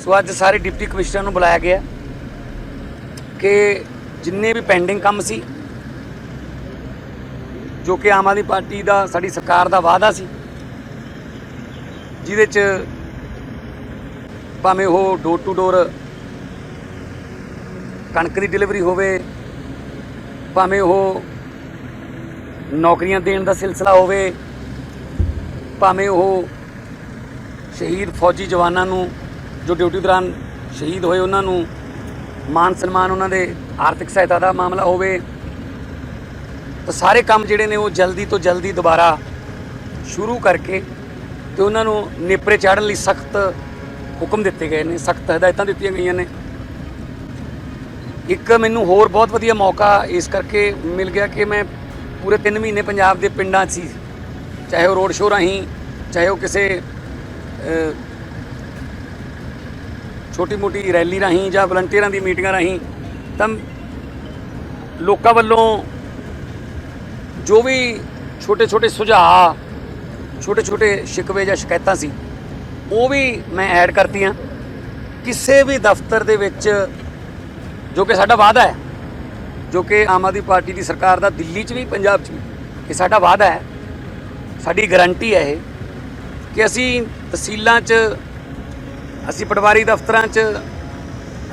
ਸੋ ਅੱਜ ਸਾਰੇ deputy commissioner ਨੂੰ ਬੁਲਾਇਆ ਗਿਆ ਕਿ ਜਿੰਨੇ ਵੀ ਪੈਂਡਿੰਗ ਕੰਮ ਸੀ, ਜੋ ਕਿ ਆਮ ਆਦਮੀ ਪਾਰਟੀ ਦਾ, ਸਾਡੀ ਸਰਕਾਰ ਦਾ ਵਾਅਦਾ ਸੀ, ਜਿਹਦੇ ਚ ਭਾਵੇਂ ਉਹ ਡੋਰ ਟੂ ਡੋਰ ਕਣਕ ਦੀ ਡਿਲੀਵਰੀ ਹੋਵੇ, ਭਾਵੇਂ ਉਹ ਨੌਕਰੀਆਂ ਦੇਣ ਦਾ ਸਿਲਸਿਲਾ ਹੋਵੇ, ਭਾਵੇਂ ਉਹ ਸ਼ਹੀਦ ਫੌਜੀ ਜਵਾਨਾਂ ਨੂੰ ਜੋ ਡਿਊਟੀ ਦੌਰਾਨ ਸ਼ਹੀਦ ਹੋਏ ਉਹਨਾਂ ਨੂੰ ਮਾਨ ਸਨਮਾਨ ਉਹਨਾਂ ਦੇ ਆਰਥਿਕ ਸਹਾਇਤਾ ਦਾ ਮਾਮਲਾ ਹੋਵੇ, ਤਾਂ ਸਾਰੇ ਕੰਮ ਜਿਹੜੇ ਨੇ ਉਹ ਜਲਦੀ ਤੋਂ ਜਲਦੀ ਦੁਬਾਰਾ ਸ਼ੁਰੂ ਕਰਕੇ ਤੇ ਉਹਨਾਂ ਨੂੰ ਨੇਪਰੇ ਚਾੜਨ ਲਈ ਸਖਤ ਹੁਕਮ ਦਿੱਤੇ ਗਏ ਨੇ, ਸਖਤ ਹਦਾਇਤਾਂ ਦਿੱਤੀਆਂ ਗਈਆਂ ਨੇ। ਇੱਕ ਮੈਨੂੰ ਹੋਰ ਬਹੁਤ ਵਧੀਆ ਮੌਕਾ ਇਸ ਕਰਕੇ ਮਿਲ ਗਿਆ ਕਿ ਮੈਂ ਪੂਰੇ 3 ਮਹੀਨੇ ਪੰਜਾਬ ਦੇ ਪਿੰਡਾਂ 'ਚ ਸੀ। ਚਾਹੇ ਉਹ ਰੋਡ ਸ਼ੋਅ ਰਾਹੀਂ, ਚਾਹੇ ਉਹ ਕਿਸੇ ਛੋਟੀ ਮੋਟੀ ਰੈਲੀ ਰਾਹੀਂ ਜਾਂ ਵਲੰਟੀਅਰਾਂ ਦੀ ਮੀਟਿੰਗਾਂ ਰਾਹੀਂ, ਤਾਂ ਲੋਕਾਂ ਵੱਲੋਂ ਜੋ ਵੀ ਛੋਟੇ ਛੋਟੇ ਸੁਝਾਅ ਛੋਟੇ ਛੋਟੇ ਸ਼ਿਕਵੇ ਜਾਂ ਸ਼ਿਕਾਇਤਾਂ ਸੀ, ਉਹ ਵੀ ਮੈਂ ਐਡ ਕਰਤੀਆਂ। ਕਿਸੇ ਵੀ ਦਫ਼ਤਰ ਦੇ ਵਿੱਚ, ਜੋ ਕਿ ਸਾਡਾ ਵਾਅਦਾ ਹੈ, ਜੋ ਕਿ ਆਮ ਆਦਮੀ ਪਾਰਟੀ ਦੀ ਸਰਕਾਰ ਦਾ, ਦਿੱਲੀ 'ਚ ਵੀ, ਪੰਜਾਬ 'ਚ ਵੀ, ਇਹ ਸਾਡਾ ਵਾਅਦਾ ਹੈ। ਸਾਡੀ ਗਾਰੰਟੀ ਹੈ ਇਹ ਕਿ ਅਸੀਂ ਤਹਿਸੀਲਾਂ 'ਚ ਅਸੀਂ ਪਟਵਾਰੀ ਦਫ਼ਤਰਾਂ 'ਚ,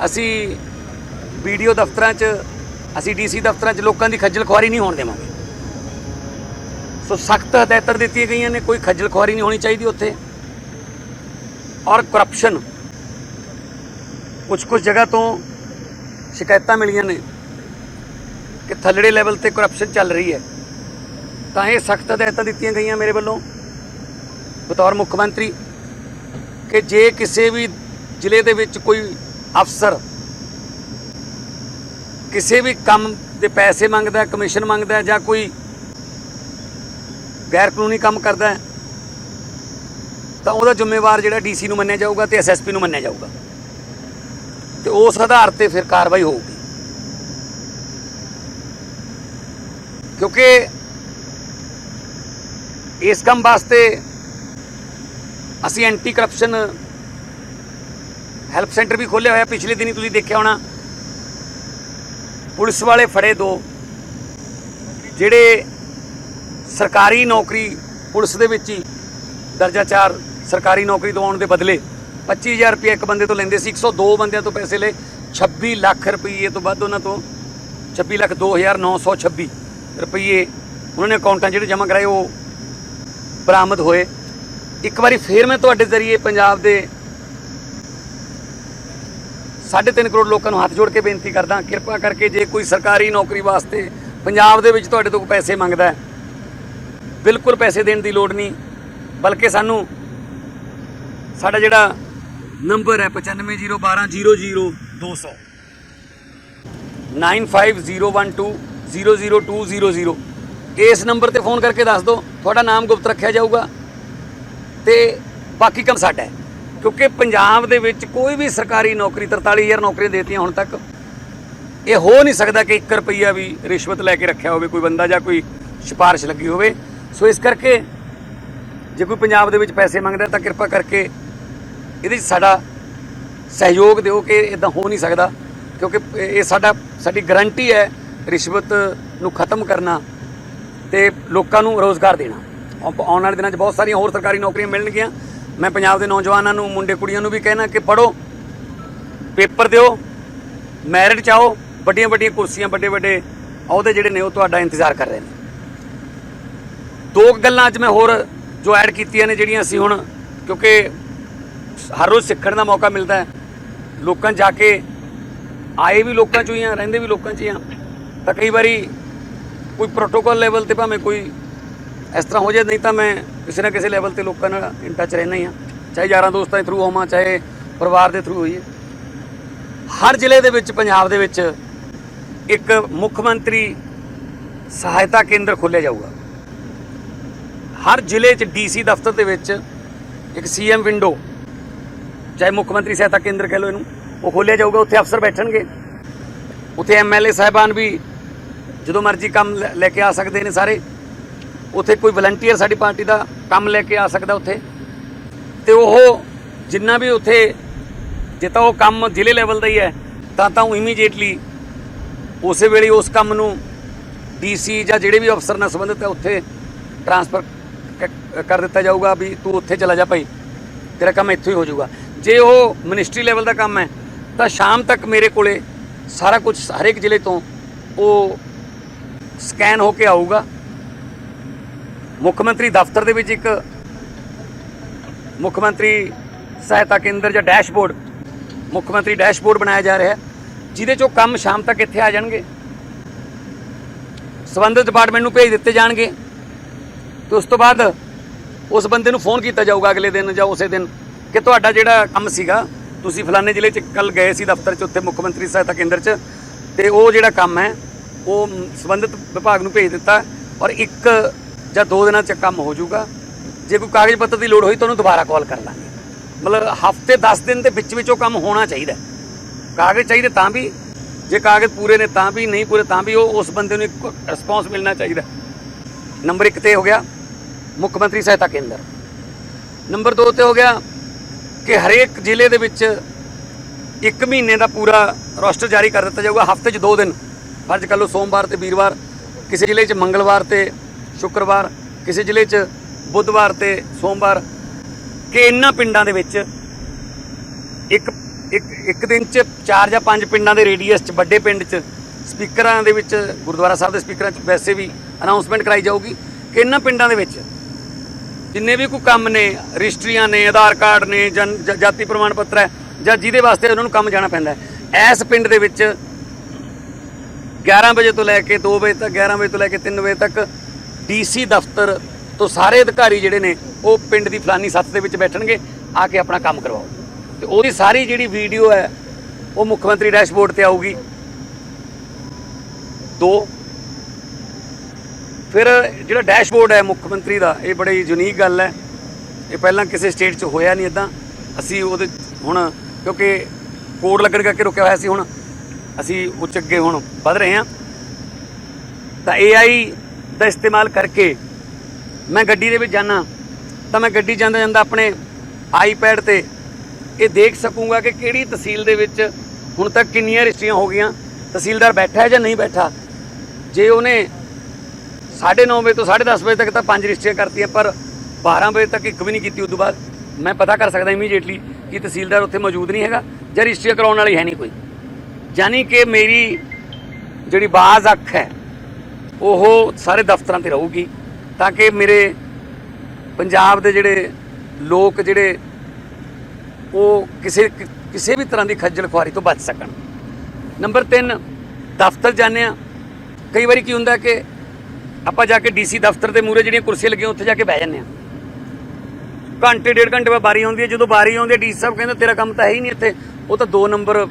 ਅਸੀਂ ਵੀਡੀਓ ਦਫ਼ਤਰਾਂ 'ਚ, ਅਸੀਂ ਡੀਸੀ ਦਫ਼ਤਰਾਂ 'ਚ ਲੋਕਾਂ ਦੀ ਖੱਜਲ ਖੁਆਰੀ ਨਹੀਂ ਹੋਣ ਦੇਵਾਂਗੇ। ਸੋ ਸਖਤ ਹਦਾਇਤਾਂ ਦਿੱਤੀਆਂ ਗਈਆਂ ਨੇ, ਕੋਈ ਖੱਜਲ ਖੁਆਰੀ ਨਹੀਂ ਹੋਣੀ ਚਾਹੀਦੀ ਉੱਥੇ। ਔਰ ਕਰਪਸ਼ਨ ਕੁਝ ਕੁਝ ਜਗ੍ਹਾ ਤੋਂ ਸ਼ਿਕਾਇਤਾਂ ਮਿਲੀਆਂ ਨੇ ਕਿ ਥੱਲੜੇ ਲੈਵਲ ਤੇ ਕਰਪਸ਼ਨ ਚੱਲ ਰਹੀ ਹੈ। ਤਾਂ ਇਹ ਸਖਤ ਹਦਾਇਤਾਂ ਦਿੱਤੀਆਂ ਗਈਆਂ ਮੇਰੇ ਵੱਲੋਂ। ਬਤੌਰ ਮੁੱਖ ਮੰਤਰੀ ਕਿ ਜੇ ਕਿਸੇ ਵੀ ਜ਼ਿਲ੍ਹੇ ਦੇ ਵਿੱਚ ਕੋਈ ਅਫਸਰ ਕਿਸੇ ਵੀ ਕੰਮ ਦੇ ਪੈਸੇ ਮੰਗਦਾ, ਕਮਿਸ਼ਨ ਮੰਗਦਾ ਜਾਂ ਕੋਈ ਗੈਰ ਕਾਨੂੰਨੀ ਕੰਮ ਕਰਦਾ ਤਾਂ ਉਹਦਾ ਜ਼ਿੰਮੇਵਾਰ ਜਿਹੜਾ ਡੀਸੀ ਨੂੰ ਮੰਨਿਆ ਜਾਊਗਾ ਤੇ ਐਸਐਸਪੀ ਨੂੰ ਮੰਨਿਆ ਜਾਊਗਾ। ਤੇ ਉਸ ਆਧਾਰ ਤੇ ਫਿਰ ਕਾਰਵਾਈ ਹੋਊਗੀ। ਕਿਉਂਕਿ ਇਸ ਕੰਮ ਵਾਸਤੇ ਅਸੀਂ ਐਂਟੀ ਕਰਪਸ਼ਨ ਹੈਲਪ ਸੈਂਟਰ ਵੀ ਖੋਲ੍ਹਿਆ ਹੋਇਆ, ਪਿਛਲੇ ਦਿਨੀ ਤੁਸੀਂ ਦੇਖਿਆ ਹੋਣਾ। ਪੁਲਿਸ ਵਾਲੇ ਫੜੇ ਦੋ। ਜਿਹੜੇ ਸਰਕਾਰੀ ਨੌਕਰੀ ਪੁਲਿਸ ਦੇ ਵਿੱਚ ਹੀ ਦਰਜਾ 4 ਸਰਕਾਰੀ ਨੌਕਰੀ ਦਿਵਾਉਣ ਦੇ ਬਦਲੇ 25000 ਰੁਪਏ ਇੱਕ ਬੰਦੇ ਤੋਂ ਲੈਂਦੇ ਸੀ 102 ਬੰਦਿਆਂ ਤੋਂ ਪੈਸੇ ਲਏ। 26 ਲੱਖ ਰੁਪਏ ਤੋਂ ਵੱਧ ਉਹਨਾਂ ਤੋਂ। 26 ਲੱਖ 2926 ਰੁਪਏ ਉਹਨਾਂ ਨੇ ਅਕਾਊਂਟਾਂ ਜਿਹੜੇ ਜਮ੍ਹਾਂ ਕਰਾਏ, ਉਹ ਬਰਾਮਦ ਹੋਏ। ਇੱਕ ਵਾਰੀ ਫੇਰ ਮੈਂ ਤੁਹਾਡੇ ਜ਼ਰੀਏ ਪੰਜਾਬ ਦੇ 3.5 ਕਰੋੜ ਲੋਕਾਂ ਨੂੰ ਹੱਥ ਜੋੜ ਕੇ ਬੇਨਤੀ ਕਰਦਾ, ਕਿਰਪਾ ਕਰਕੇ ਜੇ ਕੋਈ ਸਰਕਾਰੀ ਨੌਕਰੀ ਵਾਸਤੇ ਪੰਜਾਬ ਦੇ ਵਿੱਚ ਤੁਹਾਡੇ ਤੋਂ ਪੈਸੇ ਮੰਗਦਾ ਬਿਲਕੁਲ ਪੈਸੇ ਦੇਣ ਦੀ ਲੋੜ ਨਹੀਂ, ਬਲਕਿ ਸਾਨੂੰ ਸਾਡਾ ਜਿਹੜਾ ਨੰਬਰ ਹੈ 9501200200 9501200200 ਇਸ ਨੰਬਰ ਤੇ ਫੋਨ ਕਰਕੇ ਦੱਸ ਦਿਓ, ਤੁਹਾਡਾ ਨਾਮ ਗੁਪਤ ਰੱਖਿਆ ਜਾਊਗਾ। ਤੇ ਬਾਕੀ ਕੰਮ ਸਾਡਾ ਹੈ। ਕਿਉਂਕਿ ਪੰਜਾਬ ਦੇ ਵਿੱਚ ਕੋਈ ਵੀ ਸਰਕਾਰੀ ਨੌਕਰੀ 43000 ਨੌਕਰੀਆਂ ਦੇਤੀਆਂ ਹੁਣ ਤੱਕ, ਇਹ ਹੋ ਨਹੀਂ ਸਕਦਾ ਕਿ 1 ਰੁਪਈਆ ਵੀ ਰਿਸ਼ਵਤ ਲੈ ਕੇ ਰੱਖਿਆ ਹੋਵੇ, ਕੋਈ ਬੰਦਾ ਜਾਂ ਕੋਈ ਸਿਫਾਰਿਸ਼ ਲੱਗੀ ਹੋਵੇ। ਸੋ ਇਸ ਕਰਕੇ ਜੇ ਕੋਈ ਪੰਜਾਬ ਦੇ ਵਿੱਚ ਪੈਸੇ ਮੰਗਦਾ ਤਾਂ ਕਿਰਪਾ ਕਰਕੇ ਇਹਦੇ 'ਚ ਸਾਡਾ ਸਹਿਯੋਗ ਦਿਓ ਕਿ ਇਦਾਂ ਹੋ ਨਹੀਂ ਸਕਦਾ। ਕਿਉਂਕਿ ਇਹ ਸਾਡਾ ਸਾਡੀ ਗਰੰਟੀ ਹੈ ਰਿਸ਼ਵਤ ਨੂੰ ਖਤਮ ਕਰਨਾ ਤੇ ਲੋਕਾਂ ਨੂੰ ਰੋਜ਼ਗਾਰ ਦੇਣਾ। ਆਉਣ ਵਾਲੇ ਦਿਨਾਂ 'ਚ ਬਹੁਤ ਸਾਰੀਆਂ ਹੋਰ ਸਰਕਾਰੀ ਨੌਕਰੀਆਂ ਮਿਲਣਗੀਆਂ। ਮੈਂ ਪੰਜਾਬ ਦੇ ਨੌਜਵਾਨਾਂ ਨੂੰ, ਮੁੰਡੇ ਕੁੜੀਆਂ ਨੂੰ ਵੀ ਕਹਿਣਾ ਕਿ ਪੜੋ ਪੇਪਰ ਦਿਓ, ਮੈਰਿਟ ਚਾਓ ਵੱਡੀਆਂ ਵੱਡੀਆਂ ਕੁਰਸੀਆਂ, ਵੱਡੇ ਵੱਡੇ ਅਹੁਦੇ ਜਿਹੜੇ ਨੇ ਉਹ ਤੁਹਾਡਾ ਇੰਤਜ਼ਾਰ ਕਰ ਰਹੇ ਨੇ। ਦੋ ਗੱਲਾਂ ਅੱਜ ਮੈਂ ਹੋਰ ਜੋ ਐਡ ਕੀਤੀਆਂ ਨੇ ਜਿਹੜੀਆਂ ਅਸੀਂ ਹੁਣ, ਕਿਉਂਕਿ ਹਰ ਰੋਜ਼ ਸਿੱਖਣ ਦਾ ਮੌਕਾ ਮਿਲਦਾ ਹੈ। ਲੋਕਾਂ 'ਚ ਜਾ ਕੇ ਆਏ ਵੀ ਲੋਕਾਂ 'ਚੋਂ ਹੀ ਆ, ਰਹਿੰਦੇ ਵੀ ਲੋਕਾਂ 'ਚ ਹੀ ਆ। ਤਾਂ ਕਈ ਵਾਰੀ ਕੋਈ ਪ੍ਰੋਟੋਕੋਲ ਲੈਵਲ ਤੇ ਭਾਵੇਂ ਕੋਈ ਇਸ ਤਰ੍ਹਾਂ ਹੋ ਜਾਏ, ਨਹੀਂ ਤਾਂ ਮੈਂ ਕਿਸੇ ਨਾ ਕਿਸੇ ਲੈਵਲ ਤੇ ਲੋਕਾਂ ਨਾਲ ਇਨ ਟੱਚ ਰਹਿਣਾ ਹੀ ਆ। ਚਾਹੇ ਯਾਰਾਂ ਦੋਸਤਾਂ ਦੇ ਥਰੂ ਹੋਵਾਂ, ਚਾਹੇ ਪਰਿਵਾਰ ਦੇ ਥਰੂ ਹੋਈਏ। ਹਰ ਜ਼ਿਲ੍ਹੇ ਦੇ ਵਿੱਚ, ਪੰਜਾਬ ਦੇ ਵਿੱਚ ਇੱਕ ਮੁੱਖ ਮੰਤਰੀ ਸਹਾਇਤਾ ਕੇਂਦਰ ਖੋਲ੍ਹਿਆ ਜਾਊਗਾ। ਹਰ ਜ਼ਿਲ੍ਹੇ 'ਚ ਡੀਸੀ ਦਫ਼ਤਰ ਦੇ ਵਿੱਚ ਇੱਕ ਸੀਐਮ ਵਿੰਡੋ ਚਾਹੇ ਮੁੱਖ ਮੰਤਰੀ ਸਹਾਇਤਾ ਕੇਂਦਰ ਕਹਿ ਲਓ ਇਹਨੂੰ, ਉਹ ਖੋਲ੍ਹਿਆ ਜਾਊਗਾ। ਉੱਥੇ ਅਫਸਰ ਬੈਠਣਗੇ। ਉੱਥੇ ਐਮਐਲਏ ਸਾਹਿਬਾਨ ਵੀ ਜਦੋਂ ਮਰਜ਼ੀ ਕੰਮ ਲੈ ਲੈ ਕੇ ਆ ਸਕਦੇ ਨੇ ਸਾਰੇ। ਉੱਥੇ ਕੋਈ ਵਲੰਟੀਅਰ ਸਾਡੀ ਪਾਰਟੀ ਦਾ ਕੰਮ ਲੈ ਕੇ ਆ ਸਕਦਾ ਉੱਥੇ। ਤੇ ਉਹ ਜਿੰਨਾ ਵੀ ਉੱਥੇ ਜੇ ਤਾਂ ਉਹ ਕੰਮ ਜ਼ਿਲ੍ਹੇ ਲੈਵਲ ਦਾ ਹੀ ਹੈ, ਤਾਂ ਤਾਂ ਉਹ ਇਮੀਡੀਏਟਲੀ ਉਸੇ ਵੇਲੇ ਉਸ ਕੰਮ ਨੂੰ ਡੀਸੀ ਜਾਂ ਜਿਹੜੇ ਵੀ ਅਫਸਰ ਨਾਲ ਸੰਬੰਧਿਤ ਹੈ, ਉੱਥੇ ਟਰਾਂਸਫਰ ਕਰ ਦਿੱਤਾ ਜਾਊਗਾ ਵੀ ਤੂੰ ਉੱਥੇ ਚਲਾ ਜਾ ਭਾਈ, ਤੇਰਾ ਕੰਮ ਇੱਥੇ ਹੀ ਹੋ ਜਾਊਗਾ। ਜੇ ਉਹ ਮਿਨਿਸਟਰੀ ਲੈਵਲ ਦਾ ਕੰਮ ਹੈ, ਤਾਂ ਸ਼ਾਮ ਤੱਕ ਮੇਰੇ ਕੋਲੇ ਸਾਰਾ ਕੁਝ ਹਰੇਕ ਜ਼ਿਲ੍ਹੇ ਤੋਂ ਉਹ ਸਕੈਨ ਹੋ ਕੇ ਆਊਗਾ। ਮੁੱਖ ਮੰਤਰੀ ਦਫ਼ਤਰ ਦੇ ਵਿੱਚ ਇੱਕ ਮੁੱਖ ਮੰਤਰੀ ਸਹਾਇਤਾ ਕੇਂਦਰ ਜਾਂ ਡੈਸ਼ਬੋਰਡ ਮੁੱਖ ਮੰਤਰੀ ਡੈਸ਼ਬੋਰਡ ਬਣਾਇਆ ਜਾ ਰਿਹਾ ਹੈ ਜਿਹਦੇ ਚੋਂ ਕੰਮ ਸ਼ਾਮ ਤੱਕ ਇੱਥੇ ਆ ਜਾਣਗੇ। ਸੰਬੰਧਿਤ ਡਿਪਾਰਟਮੈਂਟ ਨੂੰ ਭੇਜ ਦਿੱਤੇ ਜਾਣਗੇ ਤੇ ਉਸ ਤੋਂ ਬਾਅਦ ਉਸ ਬੰਦੇ ਨੂੰ ਫੋਨ ਕੀਤਾ ਜਾਊਗਾ ਅਗਲੇ ਦਿਨ ਜਾਂ ਉਸੇ ਦਿਨ ਕਿ ਤੁਹਾਡਾ ਜਿਹੜਾ ਕੰਮ ਸੀਗਾ ਤੁਸੀਂ ਫਲਾਣੇ ਜ਼ਿਲ੍ਹੇ 'ਚ ਕੱਲ ਗਏ ਸੀ ਦਫ਼ਤਰ 'ਚ ਉੱਥੇ ਮੁੱਖ ਮੰਤਰੀ ਸਹਾਇਤਾ ਕੇਂਦਰ 'ਚ ਤੇ ਉਹ ਜਿਹੜਾ ਕੰਮ ਹੈ ਉਹ ਮ, ਸੰਬੰਧਿਤ ਵਿਭਾਗ ਨੂੰ ਭੇਜ ਦਿੱਤਾ ਔਰ ਇੱਕ ਜਾਂ ਦੋ ਦਿਨਾਂ 'ਚ ਕੰਮ ਹੋ ਜਾਊਗਾ। ਜੇ ਕੋਈ ਕਾਗਜ਼ ਪੱਤਰ ਦੀ ਲੋੜ ਹੋਈ ਤਾਂ ਉਹਨੂੰ ਦੁਬਾਰਾ ਕਾਲ ਕਰ ਲਾਂਗੇ। ਮਤਲਬ ਹਫ਼ਤੇ 10 ਦਿਨ ਦੇ ਵਿੱਚ ਵਿੱਚ ਉਹ ਕੰਮ ਹੋਣਾ ਚਾਹੀਦਾ ਕਾਗਜ਼ ਚਾਹੀਦੇ ਤਾਂ ਵੀ, ਜੇ ਕਾਗਜ਼ ਪੂਰੇ ਨੇ ਤਾਂ ਵੀ, ਨਹੀਂ ਪੂਰੇ ਤਾਂ ਵੀ, ਉਹ ਉਸ ਬੰਦੇ ਨੂੰ ਇੱਕ ਰਿਸਪੌਂਸ ਮਿਲਣਾ ਚਾਹੀਦਾ ਨੰਬਰ 1 ਤੇ ਹੋ ਗਿਆ ਮੁੱਖ ਮੰਤਰੀ ਸਹਾਇਤਾ ਕੇਂਦਰ। ਨੰਬਰ 2 ਤੇ ਹੋ ਗਿਆ ਕਿ ਹਰੇਕ ਜ਼ਿਲ੍ਹੇ ਦੇ ਵਿੱਚ ਇੱਕ ਮਹੀਨੇ ਦਾ ਪੂਰਾ ਰੋਸਟਰ ਜਾਰੀ ਕਰ ਦਿੱਤਾ ਜਾਊਗਾ। ਹਫ਼ਤੇ 'ਚ ਦੋ ਦਿਨ। ਫਰਜ਼ ਕਰ ਲਓ ਸੋਮਵਾਰ ਤੇ ਵੀਰਵਾਰ, ਕਿਸੇ ਜ਼ਿਲ੍ਹੇ 'ਚ ਮੰਗਲਵਾਰ ਤੇ ਸ਼ੁੱਕਰਵਾਰ, ਕਿਸੇ ਜ਼ਿਲ੍ਹੇ 'ਚ ਬੁੱਧਵਾਰ ਤੇ ਸੋਮਵਾਰ, ਕਿ ਇਹਨਾਂ ਪਿੰਡਾਂ ਦੇ ਵਿੱਚ ਇੱਕ ਇੱਕ ਇੱਕ ਦਿਨ 'ਚ ਚਾਰ ਜਾਂ ਪੰਜ ਪਿੰਡਾਂ ਦੇ ਰੇਡੀਅਸ 'ਚ, ਵੱਡੇ ਪਿੰਡ 'ਚ ਸਪੀਕਰਾਂ ਦੇ ਵਿੱਚ, ਗੁਰਦੁਆਰਾ ਸਾਹਿਬ ਦੇ ਸਪੀਕਰਾਂ 'ਚ ਵੈਸੇ ਵੀ ਅਨਾਉਂਸਮੈਂਟ ਕਰਾਈ ਜਾਊਗੀ, ਕਿ ਇਹਨਾਂ ਪਿੰਡਾਂ ਦੇ ਵਿੱਚ ਜਿੰਨੇ ਵੀ ਕੋਈ ਕੰਮ ਨੇ, ਰਜਿਸਟਰੀਆਂ ਨੇ, ਆਧਾਰ ਕਾਰਡ ਨੇ, ਜਨ ਜਾਤੀ ਪ੍ਰਮਾਣ ਪੱਤਰ ਹੈ, ਜਾਂ ਜਿਹਦੇ ਵਾਸਤੇ ਉਹਨਾਂ ਨੂੰ ਕੰਮ ਜਾਣਾ ਪੈਂਦਾ ਹੈ, ਇਸ ਪਿੰਡ ਦੇ ਵਿੱਚ 11 ਵਜੇ ਤੋਂ ਲੈ ਕੇ 2 ਵਜੇ ਤੱਕ 11 ਵਜੇ ਤੋਂ ਲੈ ਕੇ 3 ਵਜੇ ਤੱਕ ਡੀਸੀ ਦਫ਼ਤਰ ਤੋਂ ਸਾਰੇ ਅਧਿਕਾਰੀ ਜਿਹੜੇ ਨੇ, ਉਹ ਪਿੰਡ ਦੀ ਫਲਾਨੀ ਸੱਤ ਦੇ ਵਿੱਚ ਬੈਠਣਗੇ, ਆ ਕੇ ਆਪਣਾ ਕੰਮ ਕਰਵਾਓ। ਤੇ ਉਹਦੀ ਸਾਰੀ ਜਿਹੜੀ ਵੀਡੀਓ ਹੈ, ਉਹ ਮੁੱਖ ਮੰਤਰੀ ਡੈਸ਼ਬੋਰਡ ਤੇ ਆਊਗੀ। ਦੋ, ਫਿਰ ਜਿਹੜਾ ਡੈਸ਼ਬੋਰਡ ਹੈ ਮੁੱਖ ਮੰਤਰੀ ਦਾ, ਇਹ ਬੜੀ ਯੂਨੀਕ ਗੱਲ ਹੈ। ਇਹ ਪਹਿਲਾਂ ਕਿਸੇ ਸਟੇਟ 'ਚ ਹੋਇਆ ਨਹੀਂ ਇਦਾਂ ਅਸੀਂ ਉਹਦੇ ਹੁਣ, ਕਿਉਂਕਿ ਕੋਡ ਲੱਗਣ ਕਰਕੇ ਰੁਕਿਆ ਹੋਇਆ ਸੀ ਹੁਣ। ਅਸੀਂ ਉੱਚ ਅੱਗੇ ਹੁਣ ਵਧ ਰਹੇ ਹਾਂ। ਤਾਂ AI ਦਾ ਇਸਤੇਮਾਲ ਕਰਕੇ ਮੈਂ ਗੱਡੀ ਦੇ ਵਿੱਚ ਜਾਣਾ ਤਾਂ ਮੈਂ ਗੱਡੀ ਜਾਂਦਾ ਜਾਂਦਾ ਆਪਣੇ ਆਈਪੈਡ ਤੇ ਇਹ ਦੇਖ ਸਕੂੰਗਾ ਕਿ ਕਿਹੜੀ ਤਹਿਸੀਲ ਦੇ ਵਿੱਚ ਹੁਣ ਤੱਕ ਕਿੰਨੀਆਂ ਰਜਿਸਟਰੀਆਂ ਹੋ ਗਈਆਂ, ਤਹਿਸੀਲਦਾਰ ਬੈਠਾ ਹੈ ਜਾਂ ਨਹੀਂ ਬੈਠਾ? ਜੇ ਉਹਨੇ 9:30 ਵਜੇ ਤੋਂ 10:30 ਵਜੇ ਤੱਕ ਤਾਂ ਪੰਜ ਰਜਿਸਟਰੀਆਂ ਕਰਤੀਆਂ, ਪਰ 12 ਵਜੇ ਤੱਕ ਇੱਕ ਵੀ ਨਹੀਂ ਕੀਤੀ ਉਸ ਤੋਂ ਬਾਅਦ ਮੈਂ ਪਤਾ ਕਰ ਸਕਦਾ ਇਮੀਡੀਏਟਲੀ ਕਿ ਤਹਿਸੀਲਦਾਰ ਉੱਥੇ ਮੌਜੂਦ ਨਹੀਂ ਹੈਗਾ ਜਾਂ ਰਜਿਸਟਰੀ ਕਰਾਉਣ ਵਾਲੀ ਹੈ ਨਹੀਂ ਕੋਈ। ਯਾਨੀ ਕਿ ਮੇਰੀ ਜਿਹੜੀ ਬਾਜ਼ ਅੱਖ ਹੈ ਉਹ ਸਾਰੇ ਦਫ਼ਤਰਾਂ ਤੇ ਰਹੂਗੀ ਤਾਂ ਕਿ ਮੇਰੇ ਪੰਜਾਬ ਦੇ ਜਿਹੜੇ ਲੋਕ ਜਿਹੜੇ ਉਹ ਕਿਸੇ ਕਿਸੇ ਵੀ ਤਰ੍ਹਾਂ ਦੀ ਖੱਜਲ ਖੁਆਰੀ ਤੋਂ ਬਚ ਸਕਣ। ਨੰਬਰ 3 ਦਫ਼ਤਰ ਜਾਂਦੇ ਆ ਕਈ ਵਾਰੀ ਕੀ ਹੁੰਦਾ ਕਿ ਆਪਾਂ ਜਾ ਕੇ ਡੀਸੀ ਦਫ਼ਤਰ ਦੇ ਮੂਹਰੇ ਜਿਹੜੀਆਂ ਕੁਰਸੀਆਂ ਲੱਗੀਆਂ ਉੱਥੇ ਜਾ ਕੇ ਬਹਿ ਜਾਂਦੇ ਆ ਘੰਟੇ, ਡੇਢ ਘੰਟੇ ਬਾਅਦ ਬਾਰੀ ਆਉਂਦੀ ਹੈ। ਜਦੋਂ ਬਾਰੀ ਆਉਂਦੀ ਹੈ, ਡੀਸੀ ਸਾਹਿਬ ਕਹਿੰਦੇ ਤੇਰਾ ਕੰਮ ਤਾਂ ਹੈ ਹੀ ਨਹੀਂ ਇੱਥੇ। ਉਹ ਤਾਂ 2 ਨੰਬਰ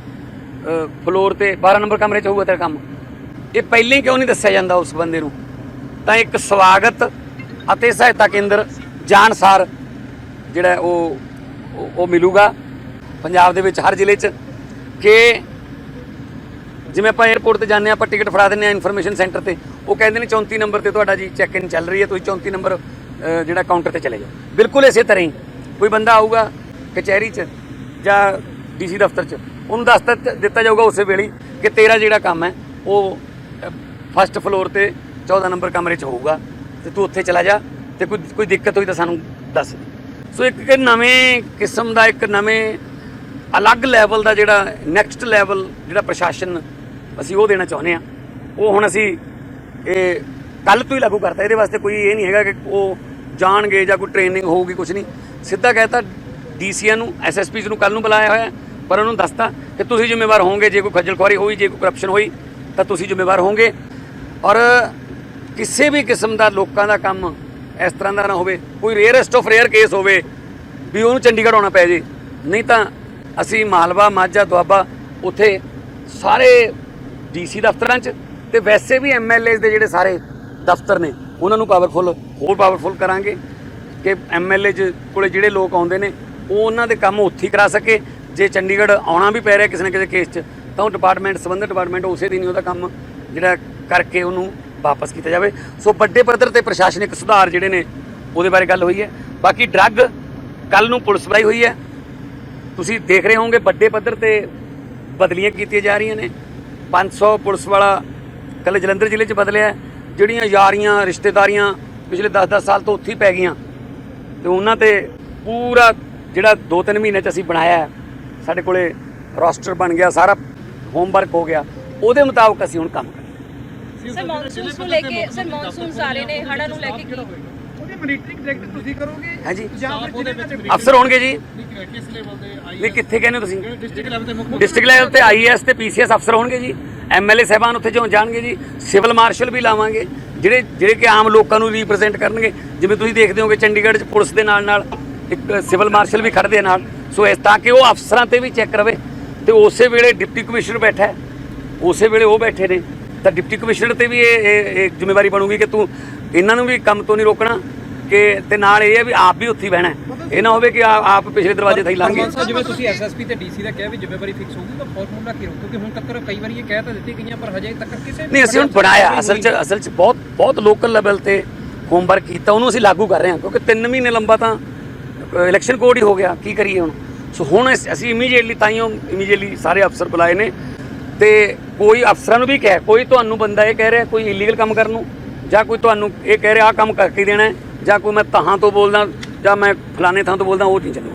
ਫਲੋਰ ਤੇ 12 ਨੰਬਰ ਕਮਰੇ 'ਚ ਹੋਊਗਾ ਤੇਰਾ ਕੰਮ। ਇਹ ਪਹਿਲਾਂ ਹੀ ਕਿਉਂ ਨਹੀਂ ਦੱਸਿਆ ਜਾਂਦਾ ਉਸ ਬੰਦੇ ਨੂੰ? ਤਾਂ ਇੱਕ ਸਵਾਗਤ ਅਤੇ ਸਹਾਇਤਾ ਕੇਂਦਰ ਜਾਣਸਾਰ ਜਿਹੜਾ ਉਹ ਉਹ- ਮਿਲੂਗਾ ਪੰਜਾਬ ਦੇ ਵਿੱਚ ਹਰ ਜ਼ਿਲ੍ਹੇ 'ਚ ਕਿ ਜਿਵੇਂ ਆਪਾਂ 에어ਪੋਰਟ ਤੇ ਜਾਂਦੇ ਹਾਂ, ਆਪਾਂ ਟਿਕਟ ਫੜਾ ਦਿੰਦੇ ਹਾਂ ਇਨਫੋਰਮੇਸ਼ਨ ਸੈਂਟਰ ਤੇ, ਉਹ ਕਹਿੰਦੇ ਨੇ 34 ਨੰਬਰ ਤੇ ਤੁਹਾਡਾ ਜੀ ਚੈੱਕ ਇਨ ਚੱਲ ਰਹੀ ਹੈ, ਤੁਸੀਂ 34 ਨੰਬਰ ਜਿਹੜਾ ਕਾਊਂਟਰ ਤੇ ਚਲੇ ਜਾਓ। ਬਿਲਕੁਲ ਇਸੇ ਤਰ੍ਹਾਂ ਹੀ ਕੋਈ ਬੰਦਾ ਆਊਗਾ ਕਚਹਿਰੀ 'ਚ ਜਾਂ ਡੀਸੀ ਦਫ਼ਤਰ 'ਚ, ਉਹਨੂੰ ਦੱਸ ਦਿੱਤਾ- ਦਿੱਤਾ ਜਾਊਗਾ ਉਸੇ ਵੇਲੇ ਕਿ ਤੇਰਾ ਜਿਹੜਾ ਕੰਮ ਹੈ, ਉਹ ਫਸਟ ਫਲੋਰ ਤੇ 14 ਨੰਬਰ ਕਮਰੇ 'ਚ ਹੋਊਗਾ ਤੇ ਤੂੰ ਉੱਥੇ ਚਲਾ ਜਾ ਤੇ ਕੋਈ ਕੋਈ ਦਿੱਕਤ ਹੋਈ ਤਾਂ ਸਾਨੂੰ ਦੱਸ ਸੋ ਇੱਕ ਨਵੇਂ ਕਿਸਮ ਦਾ ਇੱਕ ਨਵੇਂ ਅਲੱਗ ਲੈਵਲ ਦਾ ਜਿਹੜਾ ਨੈਕਸਟ ਲੈਵਲ ਜਿਹੜਾ ਪ੍ਰਸ਼ਾਸਨ ਅਸੀਂ ਉਹ ਦੇਣਾ ਚਾਹੁੰਦੇ ਆ ਉਹ ਹੁਣ ਅਸੀਂ ਇਹ ਕੱਲ ਤੋਂ ਹੀ ਲਾਗੂ ਕਰਤਾ। ਇਹਦੇ ਵਾਸਤੇ ਕੋਈ ਇਹ ਨਹੀਂ ਹੈਗਾ ਕਿ ਉਹ ਜਾਣਗੇ ਜਾਂ ਕੋਈ ਟ੍ਰੇਨਿੰਗ ਹੋਊਗੀ ਕੁਝ ਨਹੀਂ। ਸਿੱਧਾ ਕਹਿਤਾ ਡੀਸੀਆਂ ਨੂੰ ਐਸਐਸਪੀਸ ਨੂੰ ਕੱਲ ਨੂੰ ਬੁਲਾਇਆ ਹੋਇਆ ਹੈ, ਪਰ ਉਹਨੂੰ ਦੱਸਤਾ ਕਿ ਤੁਸੀਂ ਜ਼ਿੰਮੇਵਾਰ ਹੋਵੋਗੇ। ਜੇ ਕੋਈ ਖੱਜਲ ਖੁਆਰੀ ਹੋਈ ਜੇ ਕੋਈ ਕਰਪਸ਼ਨ ਹੋਈ ਤਾਂ ਤੁਸੀਂ ਜ਼ਿੰਮੇਵਾਰ ਹੋਵੋਗੇ। ਔਰ ਕਿਸੇ ਵੀ ਕਿਸਮ ਦਾ ਲੋਕਾਂ ਦਾ ਕੰਮ ਇਸ ਤਰ੍ਹਾਂ ਦਾ ਨਾ ਹੋਵੇ, ਕੋਈ ਰੇਅਰੈਸਟ ਆਫ ਰੇਅਰ ਕੇਸ ਹੋਵੇ, ਵੀ ਉਹਨੂੰ ਚੰਡੀਗੜ੍ਹ ਆਉਣਾ ਪੈ ਜੇ। ਨਹੀਂ ਤਾਂ ਅਸੀਂ ਮਾਲਵਾ, ਮਾਝਾ, ਦੁਆਬਾ ਉੱਥੇ ਸਾਰੇ ਡੀਸੀ ਦਫ਼ਤਰਾਂ 'ਚ ਤੇ ਵੈਸੇ ਵੀ ਐਮਐਲਏਸ ਦੇ ਜਿਹੜੇ ਸਾਰੇ ਦਫ਼ਤਰ ਨੇ, ਉਹਨਾਂ ਨੂੰ ਪਾਵਰਫੁਲ ਹੋਰ ਪਾਵਰਫੁਲ ਕਰਾਂਗੇ ਕਿ ਐਮਐਲਏ ਕੋਲੇ ਜਿਹੜੇ ਲੋਕ ਆਉਂਦੇ ਨੇ, ਉਹ ਉਹਨਾਂ ਦੇ ਕੰਮ ਉੱਥੇ ਹੀ ਕਰਾ ਸਕੇ। ਜੇ ਚੰਡੀਗੜ੍ਹ ਆਉਣਾ ਵੀ ਪੈ ਰਿਹਾ ਕਿਸੇ ਨਾ ਕਿਸੇ ਕੇਸ 'ਚ, ਤਾਂ ਉਹ ਡਿਪਾਰਟਮੈਂਟ ਸੰਬੰਧਿਤ ਡਿਪਾਰਟਮੈਂਟ ਉਸੇ ਦਿਨ ਹੀ ਉਹਦਾ ਕੰਮ ਜਿਹੜਾ ਕਰਕੇ ਉਹਨੂੰ ਵਾਪਸ ਕੀਤਾ ਜਾਵੇ। ਸੋ ਵੱਡੇ ਪੱਧਰ ਤੇ ਪ੍ਰਸ਼ਾਸਨਿਕ ਸੁਧਾਰ ਜਿਹੜੇ ਨੇ, ਉਹਦੇ ਬਾਰੇ ਗੱਲ ਹੋਈ ਹੈ। ਬਾਕੀ ਡਰੱਗ ਕੱਲ ਨੂੰ ਪੁਲਿਸ ਬੁਲਾਈ ਹੋਈ ਹੈ। ਤੁਸੀਂ ਦੇਖ ਰਹੇ ਹੋਵੋਗੇ ਵੱਡੇ ਪੱਧਰ ਤੇ ਬਦਲੀਆਂ ਕੀਤੀਆਂ ਜਾ ਰਹੀਆਂ ਨੇ। 500 ਪੁਲਿਸ ਵਾਲਾ ਕੱਲ੍ਹ ਜਲੰਧਰ ਜ਼ਿਲ੍ਹੇ 'ਚ ਬਦਲਿਆ ਜਿਹੜੀਆਂ ਯਾਰੀਆਂ, ਰਿਸ਼ਤੇਦਾਰੀਆਂ ਪਿਛਲੇ 10-10 ਸਾਲ ਤੋਂ ਉੱਥੇ ਹੀ ਪੈ ਗਈਆਂ। ਤੇ ਉਹਨਾਂ ਤੇ ਪੂਰਾ ਜਿਹੜਾ 2-3 ਮਹੀਨੇ 'ਚ ਅਸੀਂ ਬਣਾਇਆ ਸਾਡੇ ਕੋਲੇ ਰੋਸਟਰ ਬਣ ਗਿਆ, ਸਾਰਾ ਹੋਮਵਰਕ ਹੋ ਗਿਆ। ਉਹਦੇ ਮੁਤਾਬਕ ਅਸੀਂ ਹੁਣ ਕੰਮ ਕਰਾਂਗੇ। ਸਰ ਮੌਨਸੂਨ ਨੂੰ ਲੈ ਕੇ ਸਰ ਮੌਨਸੂਨ ਆ ਰਹੇ ਨੇ ਹੜ੍ਹਾਂ ਨੂੰ ਲੈ ਕੇ ਕੀ ਉਹਦੇ ਮੋਨੀਟਰਿੰਗ ਡਾਇਰੈਕਟਰ ਤੁਸੀਂ ਕਰੋਗੇ? ਹਾਂਜੀ। ਜਾਂ ਫਿਰ ਜ਼ਿਲ੍ਹੇ ਦਾ ਅਫਸਰ ਹੋਣਗੇ ਜੀ। ਵੀ ਕਿੱਥੇ ਕਹਿੰਦੇ ਹੋ ਤੁਸੀਂ? ਡਿਸਟ੍ਰਿਕਟ ਲੈਵਲ ਤੇ ਮੁੱਖ ਡਿਸਟ੍ਰਿਕਟ ਲੈਵਲ ਤੇ ਆਈਐਸ ਤੇ ਪੀਸੀਐਸ ਅਫਸਰ ਹੋਣਗੇ ਜੀ। ਐਮਐਲਏ ਸਾਹਿਬਾਨ ਉੱਥੇ ਜੋ ਜਾਣਗੇ ਜੀ। ਸਿਵਲ ਮਾਰਸ਼ਲ ਵੀ ਲਾਵਾਂਗੇ। ਜਿਹੜੇ ਜਿਹੜੇ ਕਿ ਆਮ ਲੋਕਾਂ ਨੂੰ ਰਿਪਰੈਜ਼ੈਂਟ ਕਰਨਗੇ। ਜਿਵੇਂ ਤੁਸੀਂ ਦੇਖਦੇ ਹੋਗੇ ਚੰਡੀਗੜ੍ਹ 'ਚ ਪੁਲਿਸ ਦੇ ਨਾਲ ਨਾਲ ਇੱਕ ਸਿਵਲ ਮਾਰਸ਼ਲ ਵੀ ਖੜਦੇ ਆ ਨਾਲ। ਸੋ ਇਸ ਤਾਂ ਕਿ ਉਹ ਅਫਸਰਾਂ ਤੇ ਵੀ ਚੈੱਕ ਰਵੇ। ਤੇ ਉਸੇ ਵੇਲੇ ਡਿਪਟੀ ਕਮਿਸ਼ਨਰ ਬੈਠਾ ਹੈ। ਉਸੇ ਵੇਲੇ ਉਹ ਬੈਠੇ ਨੇ। ਤਾਂ ਡਿਪਟੀ ਕਮਿਸ਼ਨਰ ਤੇ ਵੀ ਇਹ ਇਹ ਜ਼ਿੰਮੇਵਾਰੀ ਬਣੂਗੀ ਕਿ ਤੂੰ ਇਹਨਾਂ ਨੂੰ ਵੀ ਕੰਮ ਤੋਂ ਨਹੀਂ ਰੋਕਣਾ ਕਿ ਤੇ ਨਾਲ ਇਹ ਹੈ ਵੀ ਆਪ ਵੀ ਉੱਥੇ ਬਹਿਣਾ। ਇਹ ਨਾ ਹੋਵੇ ਕਿ ਆਪ ਪਿਛਲੇ ਦਰਵਾਜ਼ੇ ਹੀ ਲੰਘ ਗਏ। ਜਿਵੇਂ ਤੁਸੀਂ ਐਸਐਸਪੀ ਤੇ ਡੀਸੀ ਦਾ ਕਿਹਾ ਵੀ ਜ਼ਿੰਮੇਵਾਰੀ ਫਿਕਸ ਹੋਊਗੀ ਤਾਂ ਫਾਰਮੂਲਾ ਕੀ ਰਹੂ ਕਿਉਂਕਿ ਹੁਣ ਤੱਕ ਕਈ ਵਾਰੀ ਇਹ ਕਹਿ ਤਾਂ ਦਿੱਤੀ ਗਈਆਂ ਪਰ ਹਜੇ ਤੱਕ ਕਿਸੇ ਨਹੀਂ ਅਸੀਂ ਹੁਣ ਬਣਾਇਆ ਅਸਲ 'ਚ ਅਸਲ 'ਚ ਬਹੁਤ ਬਹੁਤ ਲੋਕਲ ਲੈਵਲ ਤੇ ਹੋਮਵਰਕ ਕੀਤਾ ਉਹਨੂੰ ਅਸੀਂ ਲਾਗੂ ਕਰ ਰਹੇ ਹਾਂ ਕਿਉਂਕਿ 3 ਮਹੀਨੇ ਲੰਬਾ ਤਾਂ ਇਲੈਕਸ਼ਨ ਕੋਡ ਹੀ ਹੋ ਗਿਆ ਕੀ ਕਰੀਏ ਹੁਣ? ਸੋ ਹੁਣ ਅਸ- ਅਸੀਂ ਇਮੀਡੀਏਟਲੀ ਤਾਈਓ ਇਮੀਡੀਏਟਲੀ ਸਾਰੇ ਅਫਸਰ ਬੁਲਾਏ ਨੇ ਤੇ ਕੋਈ ਅਫਸਰਾਂ ਨੂੰ ਵੀ ਕਹਿ, ਕੋਈ ਤੁਹਾਨੂੰ ਬੰਦਾ ਇਹ ਕਹਿ ਰਿਹਾ ਕੋਈ ਇਲੀਗਲ ਕੰਮ ਕਰਨ ਨੂੰ, ਜਾਂ ਕੋਈ ਤੁਹਾਨੂੰ ਇਹ ਕਹਿ ਰਿਹਾ ਆ ਕੰਮ ਕਰਕੇ ਦੇਣਾ ਜਾਂ ਕੋਈ ਮੈਂ ਤਹਾਂ ਤੋਂ ਬੋਲਦਾ ਜਾਂ ਮੈਂ ਫਲਾਣੇ ਥਾਂ ਤੋਂ ਬੋਲਦਾ, ਉਹ ਨਹੀਂ ਚੱਲੂ